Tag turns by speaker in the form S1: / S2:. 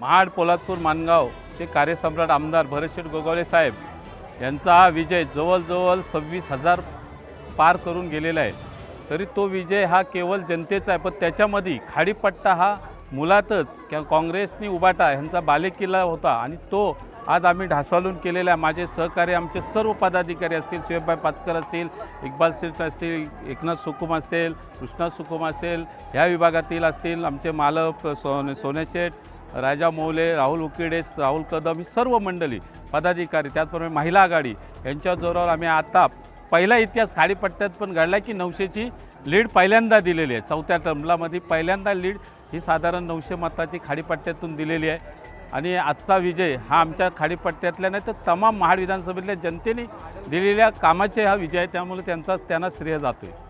S1: महाड पोलादपूर मानगावचे कार्यसम्राट आमदार भरतशेठ गोगावले साहेब यांचा हा विजय जवळजवळ सव्वीस हजार पार करून गेलेला आहे. तरी तो विजय हा केवळ जनतेचा आहे पण त्याच्यामध्ये खाडीपट्टा हा मुलातच किंवा काँग्रेसनी उबाटा ह्यांचा बालेकिल्ला होता आणि तो आज आम्ही ढासाळून केलेला आहे. माझे सहकारी आमचे सर्व पदाधिकारी असतील सुहेबभाई पाचकर असतील इक्बाल सेठ असतील एकनाथ सुकुम असतील कृष्णा सुकुम असेल ह्या विभागातील असतील आमचे मालक सोने सोने शेठ राजा मोले राहुल उकिडे राहुल कदम ही सर्व मंडळी पदाधिकारी त्याचप्रमाणे महिला आघाडी यांच्या जोरावर आम्ही आता पहिला इतिहास खाडीपट्ट्यात पण घडला की नऊशेची लीड पहिल्यांदा दिलेली आहे. चौथ्या टर्मलामध्ये पहिल्यांदा लीड ही साधारण नऊशे मताची खाडीपट्ट्यातून दिलेली आहे. आणि आजचा विजय हा आमच्या खाडीपट्ट्यातल्या नाही तर तमाम महाड विधानसभेतल्या जनतेने दिलेल्या कामाचे हा विजय आहे त्यामुळे त्यांचा त्यांना श्रेय जातो आहे